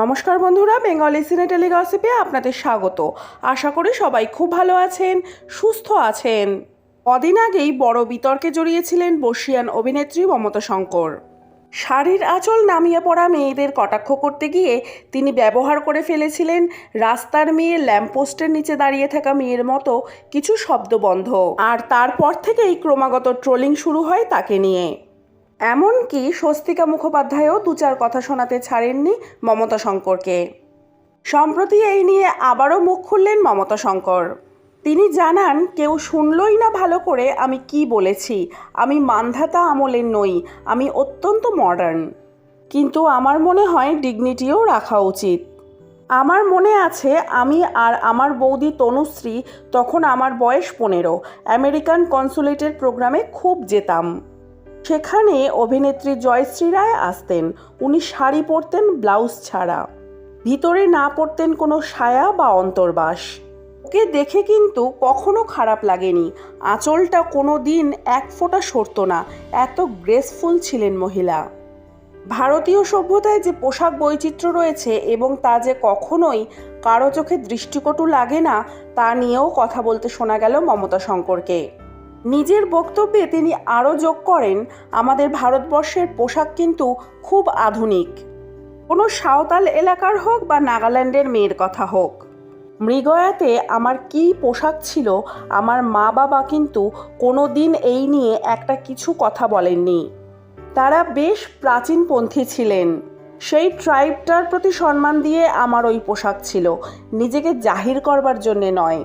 নমস্কার বন্ধুরা, বেঙ্গলি সিনে টেলিগসিপে আপনাদের স্বাগত। আশা করি সবাই খুব ভালো আছেন, সুস্থ আছেন। কদিন আগেই বড় বিতর্কে জড়িয়েছিলেন বর্ষিয়ান অভিনেত্রী মমতা শঙ্কর। শাড়ির আঁচল নামিয়ে পড়া মেয়েদের কটাক্ষ করতে গিয়ে তিনি ব্যবহার করে ফেলেছিলেন রাস্তার মেয়ে ল্যাম্পপোস্টের নিচে দাঁড়িয়ে থাকা মেয়ের মতো কিছু শব্দবন্ধ। আর তারপর থেকেই ক্রমাগত ট্রোলিং শুরু হয় তাকে নিয়ে। এমনকি স্বস্তিকা মুখোপাধ্যায়ও দু চার কথা শোনাতে ছাড়েননি মমতা শঙ্করকে। সম্প্রতি এই নিয়ে আবারও মুখ খুললেন মমতা শঙ্কর। তিনি জানান, কেউ শুনলই না ভালো করে আমি কি বলেছি। আমি মান্ধাতা আমলের নই, আমি অত্যন্ত মডার্ন কিন্তু আমার মনে হয় ডিগনিটিও রাখা উচিত। আমার মনে আছে, আমি আর আমার বৌদি তনুশ্রী তখন আমার বয়স পনেরো। আমেরিকান কনসুলেটের প্রোগ্রামে খুব যেতাম। সেখানে অভিনেত্রী জয়শ্রী রায় আসতেন। উনি শাড়ি পরতেন, ব্লাউজ ছাড়া। ভিতরে না পরতেন কোনো সায়া বা অন্তর্বাস। ওকে দেখে কিন্তু কখনো খারাপ লাগেনি। আঁচলটা কোনো দিন এক ফোঁটা সরতো না। এত গ্রেসফুল ছিলেন মহিলা। ভারতীয় সভ্যতায় যে পোশাক বৈচিত্র্য রয়েছে এবং তা যে কখনোই কারও চোখে দৃষ্টিকটু লাগে না, তা নিয়েও কথা বলতে শোনা গেল মমতা শঙ্করকে। নিজের বক্তব্যে তিনি আরও যোগ করেন, আমাদের ভারতবর্ষের পোশাক কিন্তু খুব আধুনিক। কোনো সাঁওতাল এলাকার হোক বা নাগাল্যান্ডের মেয়ের কথা হোক। মৃগয়াতে আমার কী পোশাক ছিল, আমার মা বাবা কিন্তু কোনো দিন এই নিয়ে একটা কিছু কথা বলেননি। তারা বেশ প্রাচীনপন্থী ছিলেন। সেই ট্রাইবটার প্রতি সম্মান দিয়ে আমার ওই পোশাক ছিল। নিজেকে জাহির করবার জন্যে নয়।